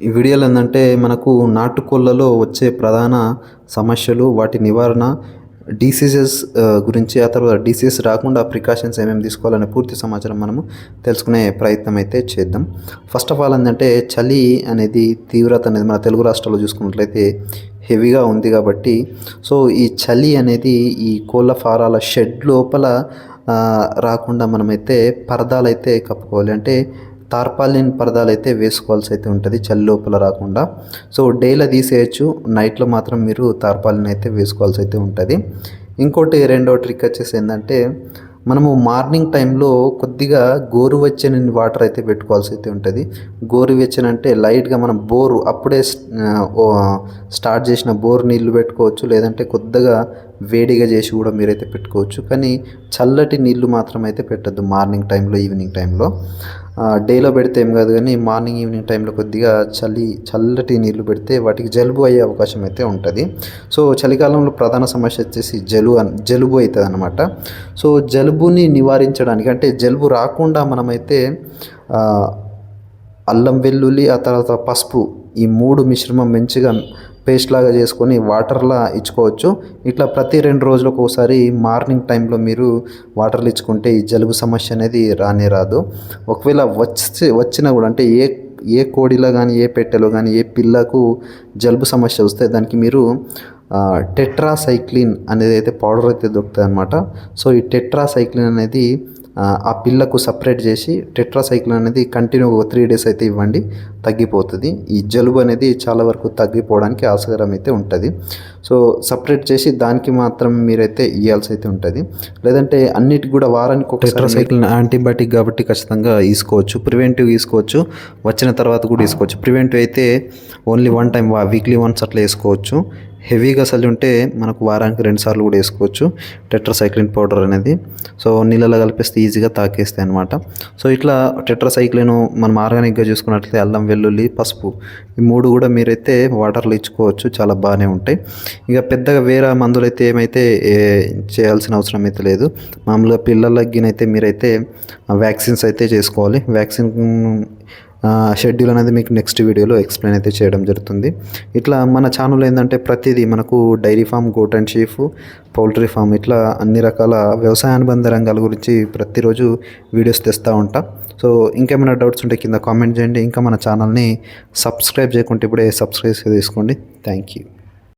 ఈ వీడియోలో ఏంటంటే మనకు నాటుకోళ్ళలో వచ్చే ప్రధాన సమస్యలు వాటి నివారణ డిసీజెస్ గురించి ఆ తర్వాత డిసీజెస్ రాకుండా ప్రికాషన్స్ ఏమేమి తీసుకోవాలనే పూర్తి సమాచారం మనము తెలుసుకునే ప్రయత్నం అయితే చేద్దాం. ఫస్ట్ ఆఫ్ ఆల్ ఏంటంటే చలి అనేది తీవ్రత అనేది మన తెలుగు రాష్ట్రాల్లో చూసుకున్నట్లయితే హెవీగా ఉంది కాబట్టి సో ఈ చలి అనేది ఈ కోళ్ళ ఫారాల షెడ్ లోపల రాకుండా మనమైతే పరదాలు అయితే కప్పుకోవాలి. అంటే తార్పాలిన్ పరదాలు అయితే వేసుకోవాల్సి అయితే ఉంటుంది చలి లోపల రాకుండా. సో డేలో తీసేయచ్చు నైట్లో మాత్రం మీరు తార్పాలిన్ అయితే వేసుకోవాల్సి అయితే ఉంటుంది. ఇంకోటి రెండో ట్రిక్ వచ్చేసి ఏంటంటే మనము మార్నింగ్ టైంలో కొద్దిగా గోరువెచ్చని వాటర్ అయితే పెట్టుకోవాల్సి అయితే ఉంటుంది. గోరువెచ్చని అంటే లైట్గా మనం బోరు అప్పుడే స్టార్ట్ చేసిన బోర్ నీళ్ళు పెట్టుకోవచ్చు లేదంటే కొద్దిగా వేడిగా చేసి కూడా మీరైతే పెట్టుకోవచ్చు. కానీ చల్లటి నీళ్ళు మాత్రం అయితే పెట్టద్దు మార్నింగ్ టైంలో ఈవినింగ్ టైంలో. డేలో పెడితే ఏం కాదు కానీ మార్నింగ్ ఈవినింగ్ టైంలో కొద్దిగా చలి చల్లటి నీళ్ళు పెడితే వాటికి జలుబు అయ్యే అవకాశం అయితే ఉంటుంది. సో చలికాలంలో ప్రధాన సమస్య వచ్చేసి జలుబు జలుబు అవుతుంది అనమాట సో జలుబుని నివారించడానికి అంటే జలుబు రాకుండా మనమైతే అల్లం వెల్లుల్లి ఆ తర్వాత పసుపు ఈ మూడు మిశ్రమం మంచిగా పేస్ట్ లాగా చేసుకొని వాటర్లా ఇచ్చుకోవచ్చు. ఇట్లా ప్రతి రెండు రోజులకు ఒకసారి మార్నింగ్ టైంలో మీరు వాటర్లు ఇచ్చుకుంటే ఈ జలుబు సమస్య అనేది రానే రాదు. ఒకవేళ వచ్చి వచ్చినా కూడా అంటే ఏ ఏ కోడిలో కానీ ఏ పెట్టెలో కానీ ఏ పిల్లకు జలుబు సమస్య వస్తే దానికి మీరు టెట్రాసైక్లిన్ అనేది అయితే పౌడర్ అయితే దొరుకుతుంది అనమాట సో ఈ టెట్రాసైక్లిన్ అనేది ఆ, పిల్లకు సపరేట్ చేసి టెట్రాసైక్లిన్ అనేది కంటిన్యూ ఒక త్రీ డేస్ అయితే ఇవ్వండి తగ్గిపోతుంది. ఈ జలుబు అనేది చాలా వరకు తగ్గిపోవడానికి ఆస్కారం అయితే ఉంటుంది. సో సపరేట్ చేసి దానికి మాత్రం మీరైతే ఇవ్వాల్సి అయితే ఉంటుంది. లేదంటే అన్నిటికి కూడా వారానికి ఒక టెట్రాసైక్లిన్ యాంటీబయాటిక్ కాబట్టి ఖచ్చితంగా తీసుకోవచ్చు. ప్రివెంటివ్ తీసుకోవచ్చు. వచ్చిన తర్వాత కూడా తీసుకోవచ్చు. ప్రివెంటివ్ అయితే only one time weekly once అట్లా వేసుకోవచ్చు. హెవీగా చలి ఉంటే మనకు వారానికి రెండు సార్లు కూడా వేసుకోవచ్చు. టెట్రాసైక్లిన్ పౌడర్ అనేది. సో నీళ్ళలో కలిపేస్తే ఈజీగా తాకేస్తాయి అనమాట సో ఇట్లా టెట్రాసైక్లిన్ మనం ఆర్గానిక్గా చూసుకున్నట్లయితే అల్లం వెల్లుల్లి పసుపు ఈ మూడు కూడా మీరైతే వాటర్లో ఇచ్చుకోవచ్చు. చాలా బాగానే ఉంటాయి. ఇక పెద్దగా వేరే మందులు అయితే ఏమైతే చేయాల్సిన అవసరం అయితే లేదు. మామూలుగా పిల్లలకి అయితే మీరైతే వ్యాక్సిన్స్ అయితే చేసుకోవాలి. వ్యాక్సిన్ షెడ్యూల్ అనేది మీకు నెక్స్ట్ వీడియోలో ఎక్స్ప్లెయిన్ అయితే చేయడం జరుగుతుంది. ఇట్లా మన ఛానల్ ఏంటంటే ప్రతిదీ మనకు dairy farm goat and sheep poultry farm ఇట్లా అన్ని రకాల వ్యవసాయ అనుబంధ రంగాల గురించి ప్రతిరోజు వీడియోస్ తెస్తూ ఉంటా. సో ఇంకేమైనా డౌట్స్ ఉంటే కింద కామెంట్ చేయండి. ఇంకా మన ఛానల్ని సబ్స్క్రైబ్ చేయకుంటే ఇప్పుడే సబ్స్క్రైబ్ చేసుకోండి. Thank you